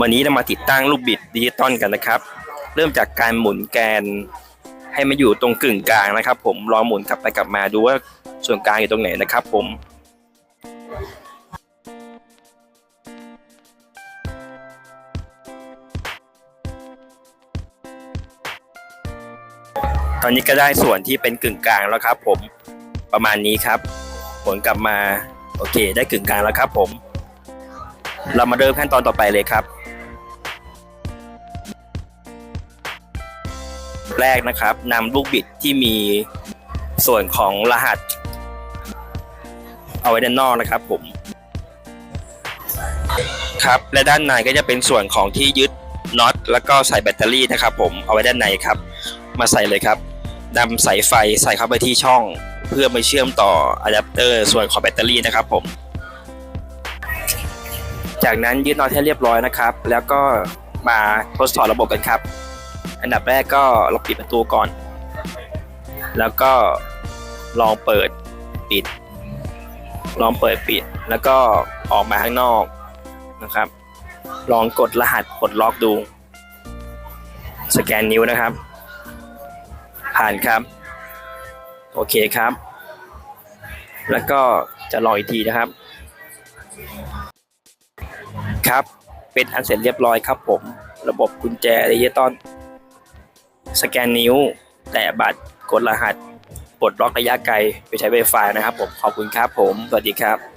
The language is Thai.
วันนี้เรามาติดตั้งลูกบิดดิจิตอลกันนะครับ เริ่มจากการหมุนแกน ให้มาอยู่ตรงกึ่งกลางนะครับ ผมลองหมุนกลับไปกลับมาดูว่าส่วนกลางอยู่ตรงไหนนะครับ ผมตอนนี้ก็ได้ส่วนที่เป็นกึ่งกลางแล้วครับ ผมประมาณนี้ครับหมุนกลับมาโอเค ได้กึ่งกลางแล้วครับ ผม เรามาเริ่มขั้นตอนต่อไปเลยครับ แรกนะครับนำลูกบิดที่มีส่วนของรหัส เอาไว้ด้านนอกนะครับผม ครับและด้านในก็จะเป็นส่วนของที่ยึดน็อตแล้วก็ใส่แบตเตอรี่นะครับ ผมเอาไว้ด้านในครับ มาใส่เลยครับนำสายไฟใส่เข้าไปที่ช่อง เพื่อมาเชื่อมต่ออะแดปเตอร์ส่วนของแบตเตอรี่นะครับ ผม จากนั้นยึดน็อตให้เรียบร้อยนะครับ แล้วก็มาทดสอบระบบกันครับ อันดับแรกก็เราปิดประตูก่อน แล้วก็ลองเปิดปิด ลองเปิดปิด แล้วก็ออกมาข้างนอกนะครับ ลองกดรหัสกดล็อกดู สแกนนิ้วนะครับ ผ่านครับ โอเคครับ แล้วก็จะลองอีกทีนะครับ ครับ เป็นอันเสร็จเรียบร้อยครับผม ระบบกุญแจดิจิตอล สแกนนิ้ว แตะบัตรกดรหัสปลดล็อกระยะไกลไปใช้ Wi-Fi นะครับผมขอบคุณครับผม สวัสดีครับ